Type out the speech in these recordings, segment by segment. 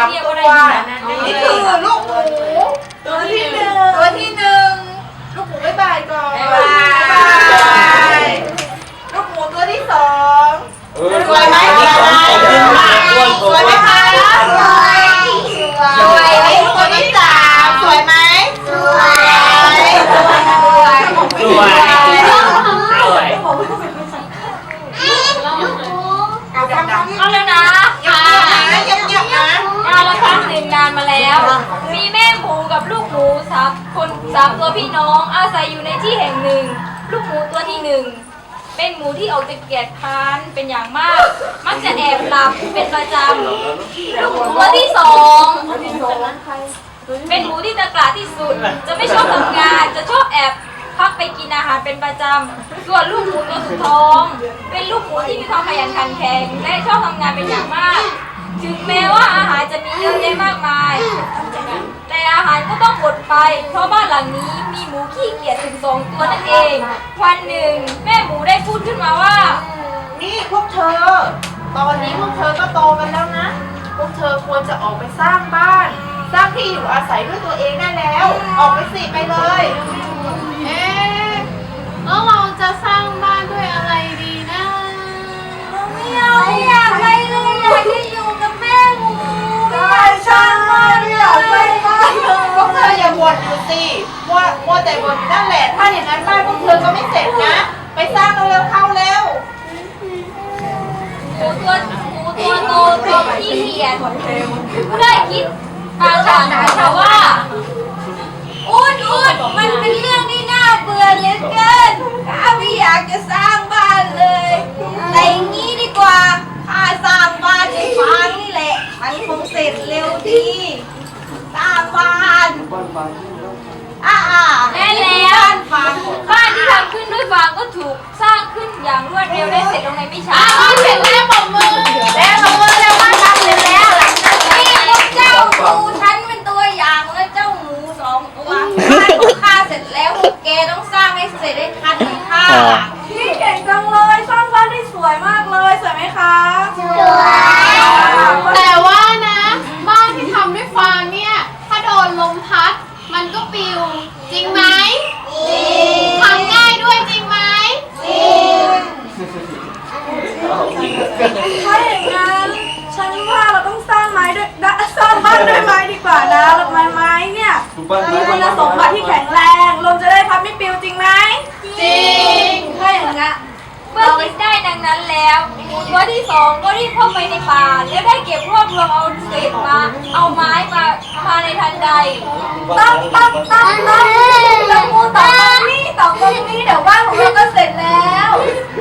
า หมูที่ออกจะเกียจคร้านเป็นอย่างมาก มักจะแอบหลับเป็นประจำลูกหมูตัวที่สองเป็นหมูที่ตะกร้าที่สุด จะไม่ชอบทำงาน จะชอบแอบพักไปกินอาหารเป็นประจำส่วนลูกหมูตัวสุดท้อง เป็นลูกหมูที่มีความขยันขันแข็งและชอบทำงานเป็นอย่างมาก ถึงแม้ว่าอาหาร เยอะแยะมากมาย แต่อาหารก็ต้องหมดไป เพราะบ้านหลังนี้มีหมูขี้เกียจถึงสองตัวนั่นเอง วันหนึ่งแม่หมูได้พูดขึ้นมาว่า นี่พวกเธอ ตอนนี้พวกเธอก็โตกันแล้วนะ พวกเธอควรจะออกไปสร้างบ้าน สร้างที่อยู่อาศัยด้วยตัวเองได้แล้ว ออกไปสิไปเลย นอยู่สิว่าว่าแต่บ่นอยู่นั่นแหละ ถ้าอย่างนั้นบ้านพวกเธอก็ไม่เสร็จนะ ไปสร้างเร็วๆเข้าเร็วหมูตัวหมูตัวโตตัวขี้เกียจได้คิดบางอย่างนะคะว่าอุดอุดมันเป็นเรื่องที่น่าเบื่อเหลือเกินข้าไม่อยากจะสร้างบ้านเลยแต่อย่างนี้ดีกว่าข้าสร้างบ้านในฟางนี่แหละ มันคงเสร็จเร็วดี สร้างบ้านอ่าและแล้วบ้านที่ทำขึ้นด้วยฟางก็ถูกสร้างขึ้นอย่างรวดเร็วและเสร็จลงในไม่ช้าบ้านเสร็จแล้วปรบมือแล้วเราก็เร็วบ้านทำเสร็จแล้วหลังจากนี้พวกเจ้าดูฉันเป็นตัวอย่างและเจ้าหมูสองตัวบ้านของข้าเสร็จแล้วพวกแกต้องสร้างให้เสร็จให้ทันของข้า พี่เก่งจังเลยสร้างบ้านได้สวยมากเลยสวยไหมคะ แต่ว่านะ บ้านที่ทำด้วยฟางเนี่ย ถ้าโดนลมพัด มันก็ปลิว จริงไหมจริงทำง่ายด้วยจริงไหม ถ้าอย่างนั้นฉันว่าเราต้องสร้างไม้ด้วยดะสร้างบ้านด้วยไม้ดีกว่านะแล้วไม้ไม้เนี่ยมีคุณสมบัติที่แข็งแรงลมจะได้พัดไม่ปลิวจริงไหมจริงถ้าอย่างนั้นเมื่อคิดได้ดังนั้นแล้วหมูตัวที่สองก็รีบเข้าไปในป่าและได้เก็บรวบรวมเอาเศษมา เอาไม้มามาในทันใดตั้งตั้งตั้งตั้งตั้งมูต่อตรงนี้ต่อตรงนี้เดี๋ยวบ้านของเราก็เสร็จแล้ว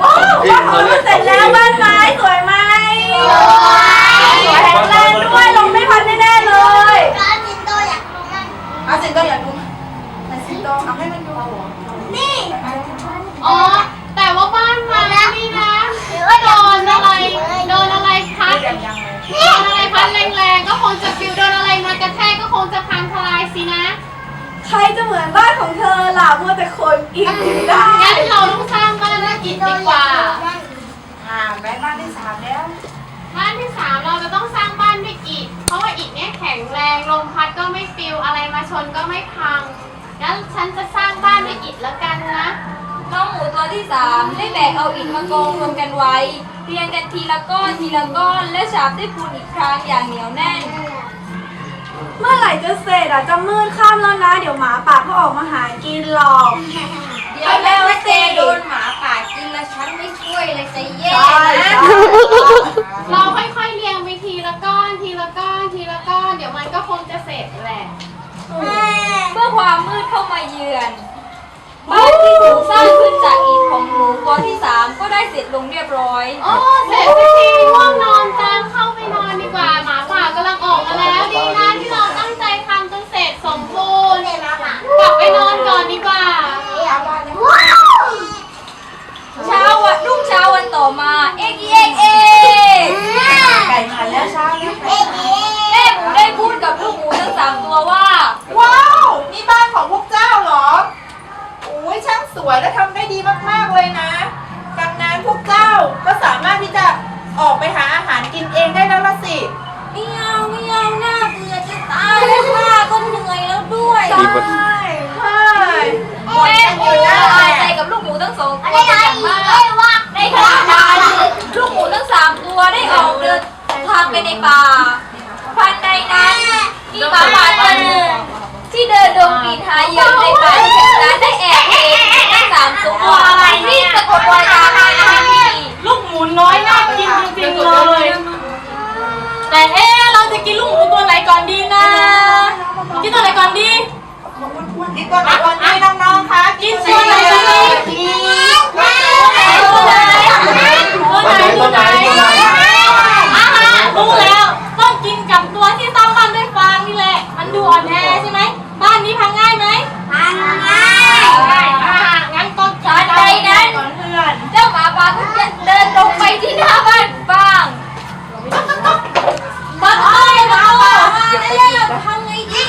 ว้าวบ้านของเราก็เสร็จแล้วบ้านไม้สวยไหมสวยแข็งแรงด้วยลมไม่พัดแน่ๆเลยเอาสิงโตอยากดูไหนสิงโตเอาให้มันดูอ๋อแต่ว่าบ้านไม้นี่นะโดนอะไรโดนอะไรพัดโดนอะไรพัดแรงๆก็คงจะฟิวโดนอะไรมากระแทกก็คงจะพังทลายสินะ ใครจะเหมือนบ้านของเธอล่ะมัวแต่คนอีกถึงได้งั้นเราต้องสร้าง บ้านด้วยอิฐดีกว่าอ่าแม่บ้านที่สามแล้วบ้านที่สามเราจะต้องสร้างบ้านด้วยอิฐเพราะว่าอิฐเนี่ยแข็งแรงลมพัดก็ไม่ปลิวอะไรมาชนก็ไม่พัง งั้นฉันจะสร้างบ้านด้วยอิฐแล้วกันนะ น้องหมูตัวที่สามได้แบกเอาอิฐมากองรวมกันไว้ เรียงกันทีละก้อนทีละก้อน และฉาบด้วยปูนอีกครั้งอย่างเหนียวแน่น เมื่อไหร่จะเสร็จอะจะมืดค่ำแล้วนะ เดี๋ยวหมาป่าก็ออกมาหากินหรอก เดี๋ยวแล้วเซโดนหมาป่ากิ นแล้วฉันไม่ช่วยเลยจะแย่ใช่นะใช่เราค่อยๆเรียงไปทีละก้อนทีละก้อนทีละก้อน เดี๋ยวมันก็คงจะเสร็จแหละ เมื่อความมืดเข้ามาเยือนบ้านที่ถูกสร้างขึ้นจากอิฐของหมูตัวที่สามก็ได้เสร็จลงเรียบร้อย โอ้ เสร็จสักทีง่วงนอนจังเข้าไปนอนดีกว่า หมาป่ากำลังออกมาแล้ว ดีนะที่เราตั้งใจทำจนเสร็จสมบูรณ์ กลับไปนอนก่อนดีกว่าเวยและทำได้ดีมากๆเลยนะ ดังนั้นพวกเจ้าก็สามารถที่จะออกไปหาอาหารกินเองได้แล้วละสิเม่เอาไม่เอาหน้าเบื่อจะตายแล้วป้ก็เหนื่อยแล้วด้วยดีกว่ใช่หมดกันอยู่นั่นแหละใจกับลูกหมูทั้งสองตัวเป็นอย่างมากได้ขนาดนั้นลูกหมูทั้งสามตัวได้ออกเดินทางไปในป่าพันในนั้นมีหมาป่าตัวหนึ่งที่เดินดงกลิ่นหายา Hangay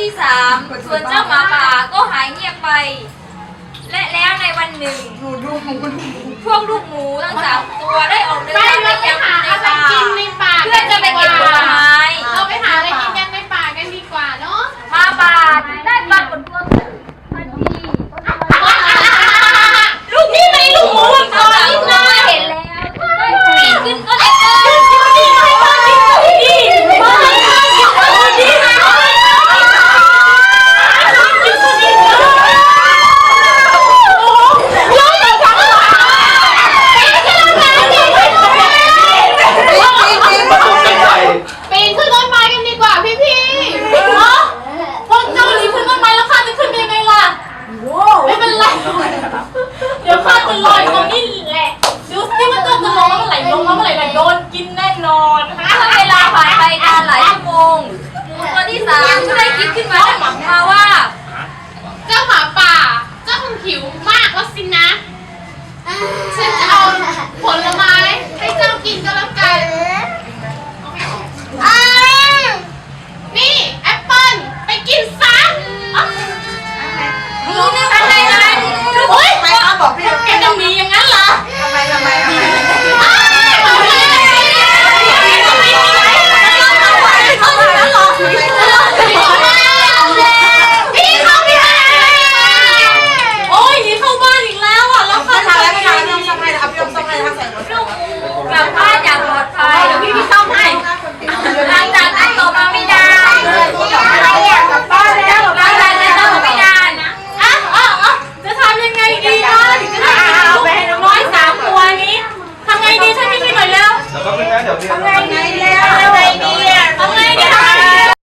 ที่สามส่วนเจ้าหมาป่าก็หายเงียบไป และแล้วในวันหนึ่ง หนูดูหมูพวกลูกหมูทั้งสามตัวได้ออกเดินไปทางไปเราไปหาอะไรกินในป่าเพื่อจะไปเก็บผลไม้เราไปหาอะไรกินกันในป่ากันดีกว่าเนาะหมาป่าได้ปรากฏตัวขึ้น คิดขึ้นมาได้หมังมาว่า เจ้าหมาป่า เจ้าคงหิวมากแล้วสินะฉัน กลับบ้าน